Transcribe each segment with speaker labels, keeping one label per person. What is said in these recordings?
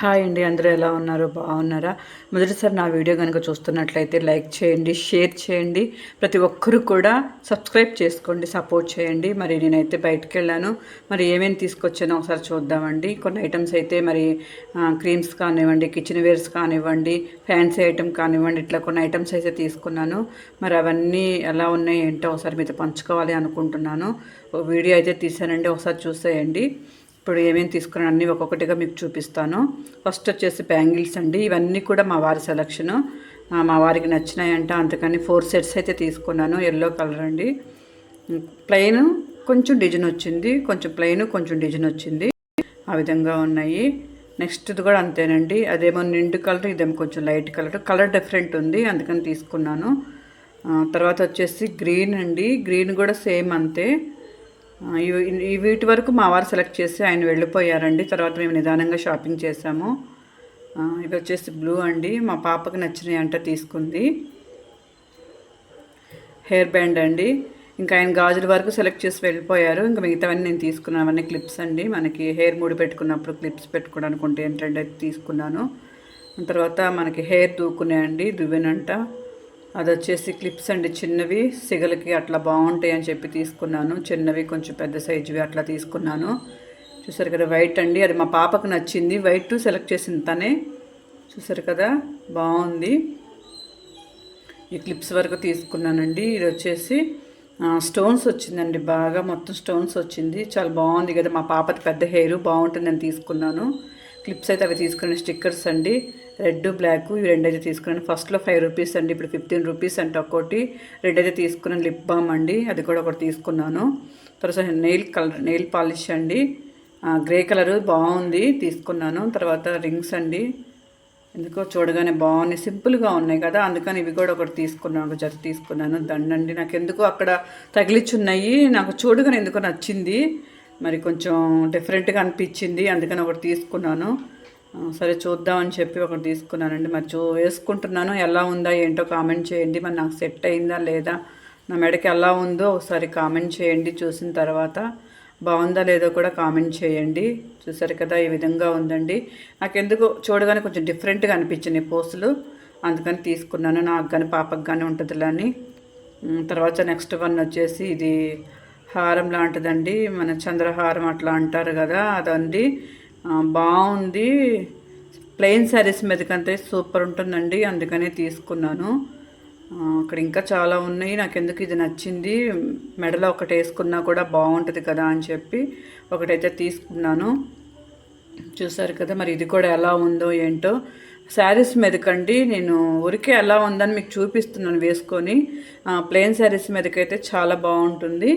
Speaker 1: Hi అండి అందరూ ఎలా ఉన్నారు? బాగున్నారా? మొదటిసారి నా వీడియో కనుక చూస్తున్నట్లయితే లైక్ చేయండి షేర్ చేయండి. ప్రతి ఒక్కరూ కూడా సబ్స్క్రైబ్ చేసుకోండి సపోర్ట్ చేయండి. మరి నేనైతే బయటకు వెళ్ళాను. మరి ఏమేమి తీసుకొచ్చానో ఒకసారి చూద్దామండి. కొన్ని ఐటమ్స్ అయితే మరి క్రీమ్స్ కానివ్వండి కిచెన్ వేర్స్ కానివ్వండి ఫ్యాన్సీ ఐటమ్ కానివ్వండి ఇట్లా కొన్ని ఐటమ్స్ అయితే తీసుకున్నాను. మరి అవన్నీ ఎలా ఉన్నాయి ఏంటో ఒకసారి మీతో పంచుకోవాలి అనుకుంటున్నాను. వీడియో అయితే తీసానండి ఒకసారి చూసేయండి. ఇప్పుడు ఏమేమి తీసుకున్నాను అన్నీ ఒక్కొక్కటిగా మీకు చూపిస్తాను. ఫస్ట్ వచ్చేసి బ్యాంగిల్స్ అండి. ఇవన్నీ కూడా మా వారి సెలక్షను. మా వారికి నచ్చినాయంట. అందుకని ఫోర్ సెట్స్ అయితే తీసుకున్నాను. ఎల్లో కలర్ అండి. ప్లెయిన్ కొంచెం డిజైన్ వచ్చింది. కొంచెం ప్లెయిన్ కొంచెం డిజైన్ వచ్చింది. ఆ విధంగా ఉన్నాయి. నెక్స్ట్ది కూడా అంతేనండి. అదేమో నిండు కలర్ ఇదేమో కొంచెం లైట్ కలర్. కలర్ డిఫరెంట్ ఉంది. అందుకని తీసుకున్నాను. తర్వాత వచ్చేసి గ్రీన్ అండి. గ్రీన్ కూడా సేమ్ అంతే. వీటి వరకు మా వారు సెలెక్ట్ చేసి ఆయన వెళ్ళిపోయారండి. తర్వాత మేము నిదానంగా షాపింగ్ చేసాము ఇవి వచ్చేసి బ్లూ అండి. మా పాపకి నచ్చినాయి అంట తీసుకుంది. హెయిర్ బ్యాండ్ అండి. ఇంకా ఆయన గాజుల వరకు సెలెక్ట్ చేసి వెళ్ళిపోయారు. ఇంకా మిగతావన్నీ నేను తీసుకున్నాను. అవన్నీ క్లిప్స్ అండి. మనకి హెయిర్ ముడి పెట్టుకున్నప్పుడు క్లిప్స్ పెట్టుకోవడానికి ఉంటే ఏంటంటే తీసుకున్నాను. తర్వాత మనకి హెయిర్ దూకునే అండి. దువ్వెనంట. అది వచ్చేసి క్లిప్స్ అండి. చిన్నవి సిగలకి అట్లా బాగుంటాయి అని చెప్పి తీసుకున్నాను. చిన్నవి కొంచెం పెద్ద సైజువి అట్లా తీసుకున్నాను. చూసారు కదా వైట్ అండి. అది మా పాపకు నచ్చింది. వైట్ సెలెక్ట్ చేసింది తనే. చూసారు కదా బాగుంది. ఈ క్లిప్స్ వరకు తీసుకున్నానండి. ఇది వచ్చేసి స్టోన్స్ వచ్చిందండి. బాగా మొత్తం స్టోన్స్ వచ్చింది. చాలా బాగుంది కదా మా పాపది పెద్ద హెయిర్. బాగుంటుందని తీసుకున్నాను. క్లిప్స్ అయితే అవి తీసుకున్న స్టిక్కర్స్ అండి. రెడ్ బ్లాక్ ఇవి అయితే తీసుకున్నాను. ఫస్ట్లో ఫైవ్ రూపీస్ అండి ఇప్పుడు ఫిఫ్టీన్ రూపీస్ అంటే ఒక్కోటి. రెండైతే తీసుకున్నాను లిప్ బామ్ అండి అది కూడా ఒకటి తీసుకున్నాను. తర్వాత నెయిల్ కలర్ నెయిల్ పాలిష్ అండి. గ్రే కలర్ బాగుంది తీసుకున్నాను. తర్వాత రింగ్స్ అండి. ఎందుకో చూడగానే బాగున్నాయి సింపుల్గా ఉన్నాయి కదా. అందుకని ఇవి కూడా ఒకటి తీసుకున్నాను ఒక జత తీసుకున్నాను. దండండి. నాకు ఎందుకో అక్కడ తగిలిచ్చున్నాయి నాకు చూడగానే ఎందుకో నచ్చింది. మరి కొంచెం డిఫరెంట్గా అనిపించింది. అందుకని ఒకటి తీసుకున్నాను. సరే చూద్దామని చెప్పి ఒకటి తీసుకున్నానండి. మరి చూ వేసుకుంటున్నాను. ఎలా ఉందా ఏంటో కామెంట్ చేయండి. మరి నాకు సెట్ అయిందా లేదా నా మెడకి ఎలా ఉందో ఒకసారి కామెంట్ చేయండి. చూసిన తర్వాత బాగుందా లేదో కూడా కామెంట్ చేయండి. చూసారు కదా ఈ విధంగా ఉందండి. నాకు ఎందుకు చూడగానే కొంచెం డిఫరెంట్గా అనిపించింది పోస్టులు. అందుకని తీసుకున్నాను. నాకు కానీ పాపకు కానీ ఉంటుందిలా అని. తర్వాత నెక్స్ట్ వన్ వచ్చేసి ఇది హారం లాంటిదండి. మన చంద్రహారం అట్లా అంటారు కదా అదండి. బాగుంది ప్లెయిన్ శారీస్ మీదకంటే సూపర్ ఉంటుందండి అందుకనే తీసుకున్నాను. అక్కడ ఇంకా చాలా ఉన్నాయి. నాకు ఎందుకు ఇది నచ్చింది? మెడలో ఒకటి వేసుకున్నా కూడా బాగుంటుంది కదా అని చెప్పి ఒకటైతే తీసుకున్నాను. చూసారు కదా మరి ఇది కూడా ఎలా ఉందో ఏంటో. శారీస్ మీదకండి నేను ఊరికే ఎలా ఉందని మీకు చూపిస్తున్నాను వేసుకొని. ప్లెయిన్ శారీస్ మీదకైతే చాలా బాగుంటుంది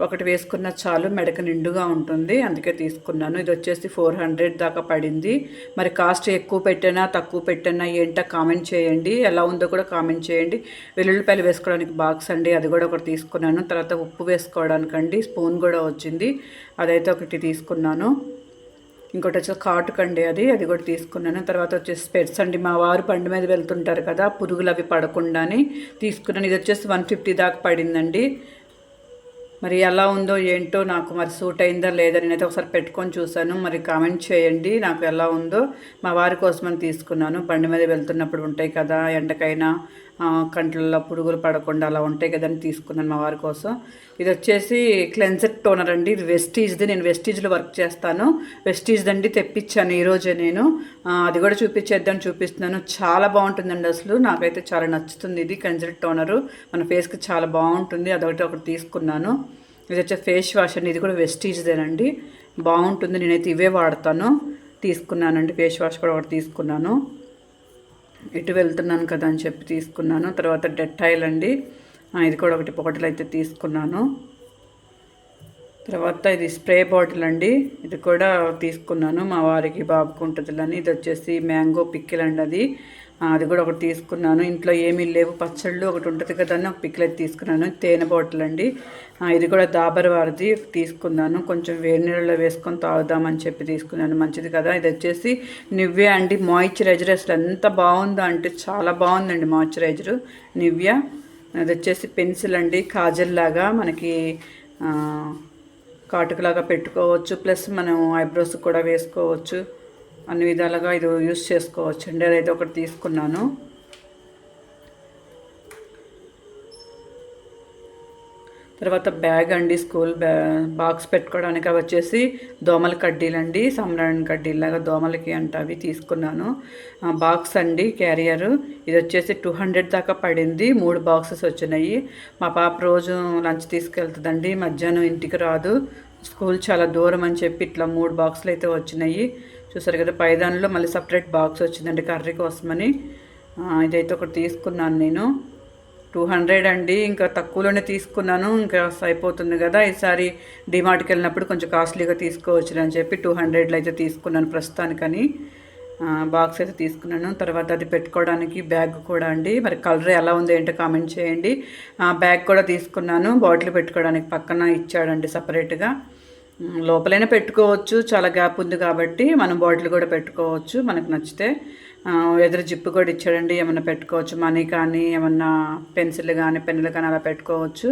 Speaker 1: ఒకటి వేసుకున్న చాలు మెడక నిండుగా ఉంటుంది. అందుకే తీసుకున్నాను. ఇది వచ్చేసి ఫోర్ హండ్రెడ్ దాకా పడింది. మరి కాస్ట్ ఎక్కువ పెట్టినా తక్కువ పెట్టినా ఏంటో కామెంట్ చేయండి. ఎలా ఉందో కూడా కామెంట్ చేయండి. వెల్లుల్లిపాయలు వేసుకోవడానికి బాక్స్ అండి. అది కూడా ఒకటి తీసుకున్నాను. తర్వాత ఉప్పు వేసుకోవడానికండి స్పూన్ కూడా వచ్చింది. అదైతే ఒకటి తీసుకున్నాను. ఇంకోటి వచ్చి కాటుకండి అది. అది కూడా తీసుకున్నాను. తర్వాత వచ్చేసి స్పెట్స్ అండి. మా వారు బండి మీద వెళ్తుంటారు కదా పురుగులు అవి పడకుండాని తీసుకున్నాను. ఇది వచ్చేసి వన్ ఫిఫ్టీ దాకా పడిందండి. మరి ఎలా ఉందో ఏంటో నాకు మరి సూట్ అయిందా లేదా నేనైతే ఒకసారి పెట్టుకొని చూశాను. మరి కామెంట్ చేయండి నాకు ఎలా ఉందో. మా వారి కోసమని తీసుకున్నాను. బండి మీద వెళ్తున్నప్పుడు ఉంటాయి కదా ఎండకైనా కంట్లలో పురుగులు పడకుండా అలా ఉంటాయి కదండి తీసుకున్నాను మా వారి కోసం. ఇది వచ్చేసి క్లెన్సర్ టోనర్ అండి. ఇది వెస్టీజ్ది. నేను వెస్టీజ్లో వర్క్ చేస్తాను. వెస్టీజ్ అండి తెప్పించాను ఈరోజే నేను. అది కూడా చూపించేద్దాం చూపిస్తున్నాను. చాలా బాగుంటుందండి అసలు. నాకైతే చాలా నచ్చుతుంది ఇది క్లెన్సర్ టోనరు. మన ఫేస్కి చాలా బాగుంటుంది. అదొకటి ఒకటి తీసుకున్నాను. ఇది వచ్చే ఫేస్ వాష్ అండి. ఇది కూడా వెస్టీజ్దేనండి. బాగుంటుంది. నేనైతే ఇవే వాడతాను. తీసుకున్నానండి. ఫేస్ వాష్ కూడా ఒకటి తీసుకున్నాను. ఇటు వెళ్తున్నాను కదా అని చెప్పి తీసుకున్నాను. తర్వాత డెట్టాయిల్ అండి. ఇది కూడా ఒకటి బాటిల్ అయితే తీసుకున్నాను. తర్వాత ఇది స్ప్రే బాటిల్ అండి. ఇది కూడా తీసుకున్నాను మా వారికి బాబుకు ఉంటుందిలని ఇది వచ్చేసి మ్యాంగో పిక్కిల్ అండి అది. అది కూడా ఒకటి తీసుకున్నాను. ఇంట్లో ఏమీ లేవు. పచ్చళ్ళు ఒకటి ఉంటుంది కదా అని ఒక పిక్లెట్ తీసుకున్నాను. తేనె బాటిల్ అండి. ఇది కూడా దాబర్ వారిది తీసుకున్నాను. కొంచెం వేడి నీళ్ళలో వేసుకొని తాగుదామని చెప్పి తీసుకున్నాను. మంచిది కదా. ఇది వచ్చేసి నివ్యా అండి. మాయిశ్చరైజర్ అసలు ఎంత బాగుందో అంటే చాలా బాగుందండి మాయిశ్చరైజర్. నివ్యా. అది వచ్చేసి పెన్సిల్ అండి. కాజల్ లాగా మనకి కాటుకలాగా పెట్టుకోవచ్చు. ప్లస్ మనం ఐబ్రోస్ కూడా వేసుకోవచ్చు. అన్ని విధాలుగా ఇది యూస్ చేసుకోవచ్చు అండి అదైతే ఒకటి తీసుకున్నాను. తర్వాత బ్యాగ్ అండి స్కూల్ బ్యా బాక్స్ పెట్టుకోవడానికి అవి వచ్చేసి దోమల కడ్డీలండి కడ్డీలు కడ్డీలాగా దోమలకి అంట అవి తీసుకున్నాను. బాక్స్ అండి క్యారియర్. ఇది వచ్చేసి టూ హండ్రెడ్ దాకా పడింది. మూడు బాక్సెస్ వచ్చినాయి. మా పాప రోజు లంచ్ తీసుకెళ్తుందండి. మధ్యాహ్నం ఇంటికి రాదు. స్కూల్ చాలా దూరం అని చెప్పి ఇట్లా మూడు బాక్సులు అయితే వచ్చినాయి. చూసారు కదా పైదానిలో మళ్ళీ సపరేట్ బాక్స్ వచ్చిందండి కర్రీ కోసమని. ఇదైతే ఒకటి తీసుకున్నాను నేను. టూ హండ్రెడ్ అండి ఇంకా తక్కువలోనే తీసుకున్నాను ఇంకా అయిపోతుంది కదా. ఈసారి డిమార్ట్కి వెళ్ళినప్పుడు కొంచెం కాస్ట్లీగా తీసుకోవచ్చు అని చెప్పి టూ హండ్రెడ్లో అయితే తీసుకున్నాను ప్రస్తుతానికని. బాక్స్ అయితే తీసుకున్నాను. తర్వాత అది పెట్టుకోవడానికి బ్యాగ్ కూడా అండి. మరి కలర్ ఎలా ఉంది ఏంటో కామెంట్ చేయండి. బ్యాగ్ కూడా తీసుకున్నాను. బాటిల్ పెట్టుకోవడానికి పక్కన ఇచ్చాడండి సపరేట్గా లోపలైనా పెట్టుకోవచ్చు చాలా గ్యాప్ ఉంది కాబట్టి మనం బాటిల్ కూడా పెట్టుకోవచ్చు మనకు నచ్చితే. ఎదురు జిప్పు కూడా ఇచ్చాడండి ఏమన్నా పెట్టుకోవచ్చు మనీ కానీ ఏమన్నా పెన్సిల్ కానీ పెన్నులు కానీ అలా పెట్టుకోవచ్చు.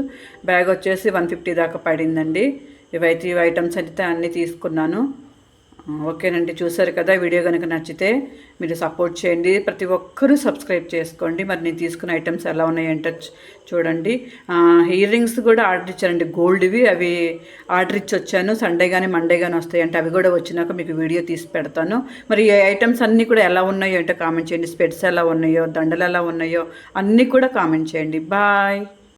Speaker 1: బ్యాగ్ వచ్చేసి వన్ ఫిఫ్టీ దాకా పడిందండి. ఇవైతే ఇవి ఐటమ్స్ అయితే అన్నీ తీసుకున్నాను. ఓకేనండి చూసారు కదా వీడియో కనుక నచ్చితే మీరు సపోర్ట్ చేయండి. ప్రతి ఒక్కరూ సబ్స్క్రైబ్ చేసుకోండి. మరి నేను తీసుకున్న ఐటమ్స్ ఎలా ఉన్నాయంటే చూడండి. ఇయర్ రింగ్స్ కూడా ఆర్డర్ ఇచ్చారండి. గోల్డ్వి అవి ఆర్డర్ ఇచ్చి వచ్చాను. సండే కానీ మండే కానీ వస్తాయంటే అవి కూడా వచ్చినాక మీకు వీడియో తీసి పెడతాను. మరి ఈ ఐటమ్స్ అన్నీ కూడా ఎలా ఉన్నాయో అంటే కామెంట్ చేయండి. స్పెట్స్ ఎలా ఉన్నాయో దండలు ఎలా ఉన్నాయో అన్నీ కూడా కామెంట్ చేయండి. బాయ్.